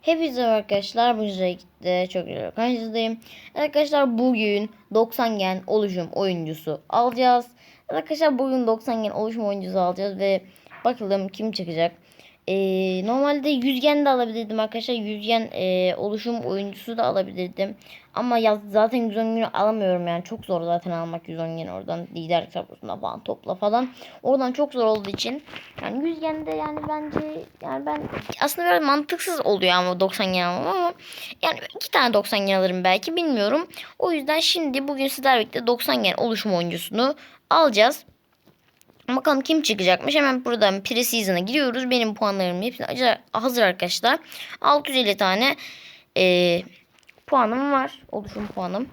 Hepinize arkadaşlar. Bu gitti. Çok güzel karşınızdayım. Arkadaşlar bugün 90 gen oluşum oyuncusu alacağız. Arkadaşlar bugün 90 gen oluşum oyuncusu alacağız ve bakalım kim çıkacak. Ee, normalde 100 gen de alabilirdim arkadaşlar. 100 gen e, oluşum oyuncusu da alabilirdim. Ama ya, zaten 110 günü alamıyorum yani. Çok zor zaten almak 110 gen oradan. Lider tablosunda falan topla falan. Oradan çok zor olduğu için. Yani 100 gen de yani bence yani ben aslında biraz mantıksız oluyor ama 90 gen almam ama yani iki tane 90 gen alırım belki bilmiyorum. O yüzden şimdi bugün sizlerle birlikte 90 gen oluşum oyuncusunu alacağız. Bakalım kim çıkacakmış. Hemen buradan pre-season'a giriyoruz. Benim puanlarım hepsi hazır arkadaşlar. 650 tane e, puanım var. Oluşum puanım.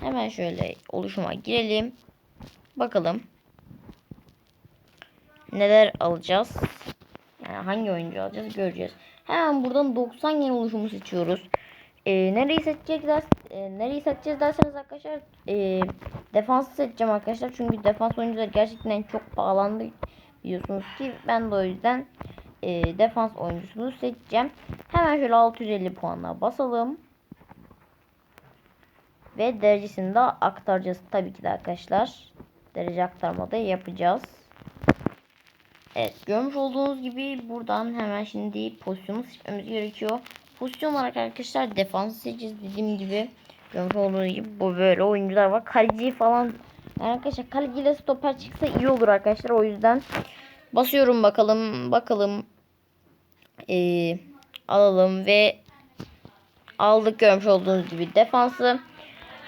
Hemen şöyle oluşuma girelim. Bakalım. Neler alacağız. Yani hangi oyuncu alacağız göreceğiz. Hemen buradan 90 yeni oluşumu seçiyoruz. E, nereyi seçeceğiz, ders, e, nereyi seçeceğiz derseniz arkadaşlar e, defansı seçeceğim arkadaşlar. Çünkü defans oyuncuları gerçekten çok pahalandı biliyorsunuz ki ben de o yüzden e, defans oyuncusunu seçeceğim. Hemen şöyle 650 puanla basalım. Ve derecesini de aktaracağız tabii ki de arkadaşlar. Derece aktarma da yapacağız. Evet görmüş olduğunuz gibi buradan hemen şimdi pozisyonu seçmemiz gerekiyor. Pozisyon olarak arkadaşlar defans seçeceğiz dediğim gibi. Görmüş olduğunuz gibi bu böyle oyuncular var. Kaleci falan. Yani arkadaşlar kaleciyle stoper çıksa iyi olur arkadaşlar. O yüzden basıyorum bakalım. Bakalım. Ee, alalım ve aldık görmüş olduğunuz gibi defansı.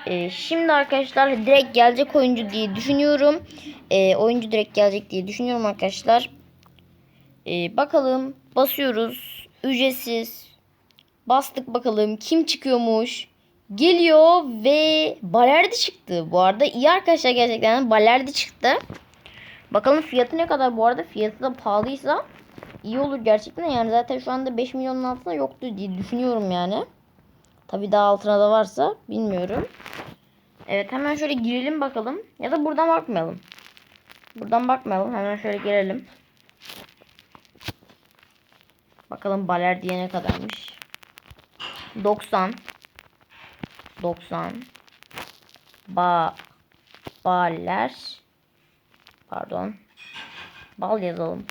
Ee, şimdi arkadaşlar direkt gelecek oyuncu diye düşünüyorum. Ee, oyuncu direkt gelecek diye düşünüyorum arkadaşlar. Ee, bakalım basıyoruz. Ücretsiz. Bastık bakalım kim çıkıyormuş. Geliyor ve Balerdi çıktı. Bu arada iyi arkadaşlar gerçekten Balerdi çıktı. Bakalım fiyatı ne kadar bu arada. Fiyatı da pahalıysa iyi olur gerçekten. Yani zaten şu anda 5 milyonun altında yoktu diye düşünüyorum yani. Tabi daha altına da varsa bilmiyorum. Evet hemen şöyle girelim bakalım. Ya da buradan bakmayalım. Buradan bakmayalım. Hemen şöyle girelim. Bakalım baler diye ne kadarmış. 90 90 ba baller pardon bal yazalım.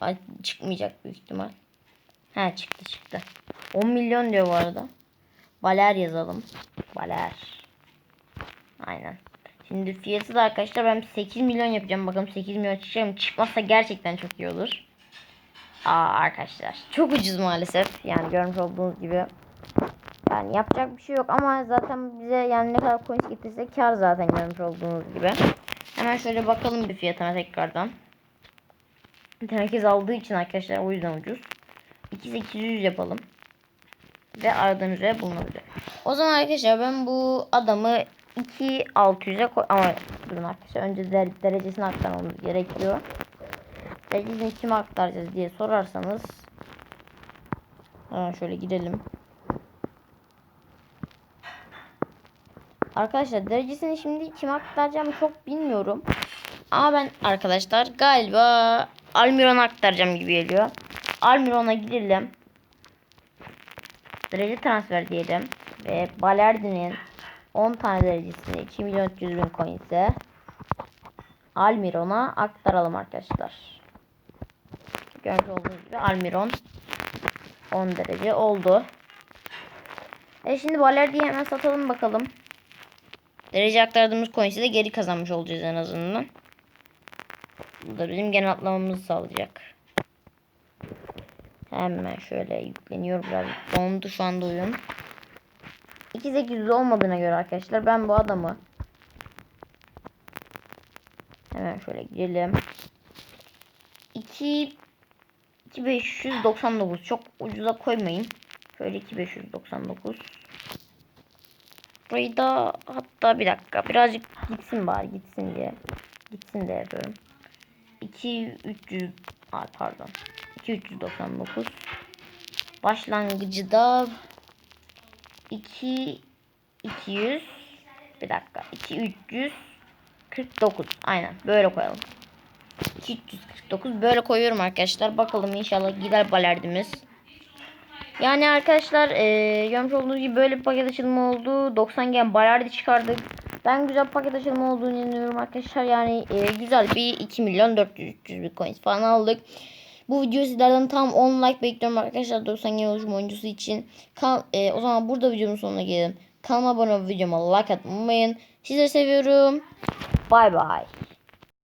Ay, çıkmayacak büyük ihtimal. He çıktı çıktı. 10 milyon diyor bu arada. Baler yazalım. Baler. Aynen. Şimdi fiyatı da arkadaşlar ben 8 milyon yapacağım. Bakalım 8 milyon çıkacak mı? Çıkmazsa gerçekten çok iyi olur. Aa arkadaşlar çok ucuz maalesef. Yani görmüş olduğunuz gibi. Yani yapacak bir şey yok ama zaten bize yani ne kadar coins getirse kar zaten görmüş olduğunuz gibi. Hemen şöyle bakalım bir fiyatına tekrardan. Herkes aldığı için arkadaşlar o yüzden ucuz. 2800 yapalım. Ve aradığım üzere bulunabilir. O zaman arkadaşlar ben bu adamı 2600'e koy ama durun arkadaşlar önce der derecesini aktarmamız gerekiyor. Derecesini kime aktaracağız diye sorarsanız Hemen şöyle gidelim. Arkadaşlar derecesini şimdi kime aktaracağımı çok bilmiyorum. Ama ben arkadaşlar galiba Almiron'a aktaracağım gibi geliyor. Almiron'a gidelim. Derece transfer diyelim. Ve Balerdi'nin 10 tane derecesini 2 milyon 300 bin coin Almiron'a aktaralım arkadaşlar. Görmüş olduğunuz gibi Almiron 10 derece oldu. E şimdi Balerdi'yi hemen satalım bakalım. Derece aktardığımız coins'i de geri kazanmış olacağız en azından. Bu da bizim genel atlamamızı sağlayacak. Hemen şöyle yükleniyor biraz. Dondu şu anda oyun. 2800 olmadığına göre arkadaşlar ben bu adamı hemen şöyle girelim. 2 2599 çok ucuza koymayın. Şöyle 2599. Burayı da hatta bir dakika birazcık gitsin bari gitsin diye. Gitsin diye yapıyorum. 2300 Ay pardon. 2399. Başlangıcı da 2 200 bir dakika 2 349 aynen böyle koyalım 2 349 böyle koyuyorum arkadaşlar bakalım inşallah gider balerdimiz Yani arkadaşlar e, görmüş olduğunuz gibi böyle bir paket açılımı oldu. 90 gen bayağı çıkardık. Ben güzel paket açılımı olduğunu inanıyorum arkadaşlar. Yani e, güzel bir 2 milyon 400 300 bir coins falan aldık. Bu video sizlerden tam 10 like bekliyorum arkadaşlar 90 gen oluşum oyuncusu için. Kan, e, o zaman burada videomun sonuna gelelim. Kanalıma abone olup videoma like atmayı unutmayın. Sizleri seviyorum. Bay bay.